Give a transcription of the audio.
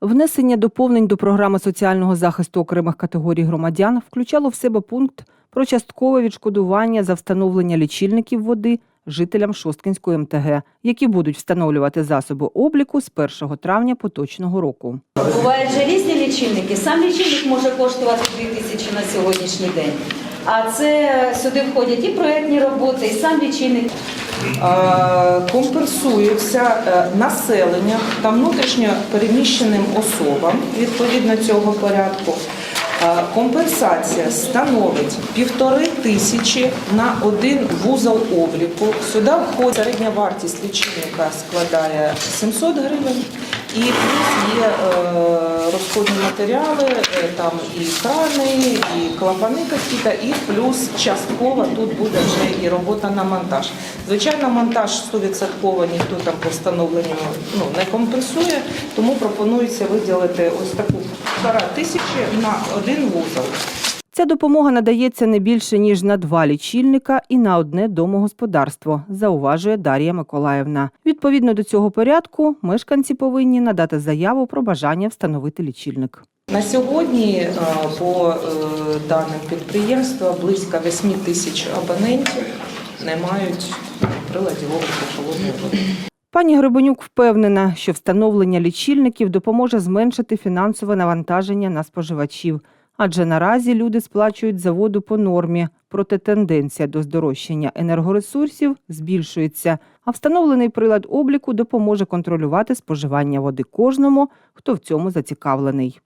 Внесення доповнень до програми соціального захисту окремих категорій громадян включало в себе пункт про часткове відшкодування за встановлення лічильників води жителям Шосткинської МТГ, які будуть встановлювати засоби обліку з 1 травня поточного року. Бувають же різні лічильники. Сам лічильник може коштувати 2 тисячі на сьогоднішній день. А це сюди входять і проєктні роботи, і сам лічильник. Е, компенсується населенням населення та внутрішньо переміщеним особам відповідно цього порядку. Е, Компенсація становить півтори тисячі на один вузол обліку. Сюди входить середня вартість лічильника складає 700 гривень. І плюс є е, розходні матеріали, е, там і крани, і клапани какие-то, і плюс частково тут буде вже і робота на монтаж. Звичайно, монтаж 100% ніхто там по встановленню ну, не компенсує, тому пропонується виділити ось таку півтора тисячі на один вузол. Ця допомога надається не більше ніж на два лічильника і на одне домогосподарство, зауважує Дар'я Миколаївна. Відповідно до цього порядку, мешканці повинні надати заяву про бажання встановити лічильник. На сьогодні е, по е, даним підприємства близько 8 тисяч абонентів не мають приладів обліку холодної води. Пані Гребенюк впевнена, що встановлення лічильників допоможе зменшити фінансове навантаження на споживачів, адже наразі люди сплачують за воду по нормі, проте тенденція до здорожчання енергоресурсів збільшується, а встановлений прилад обліку допоможе контролювати споживання води кожному, хто в цьому зацікавлений.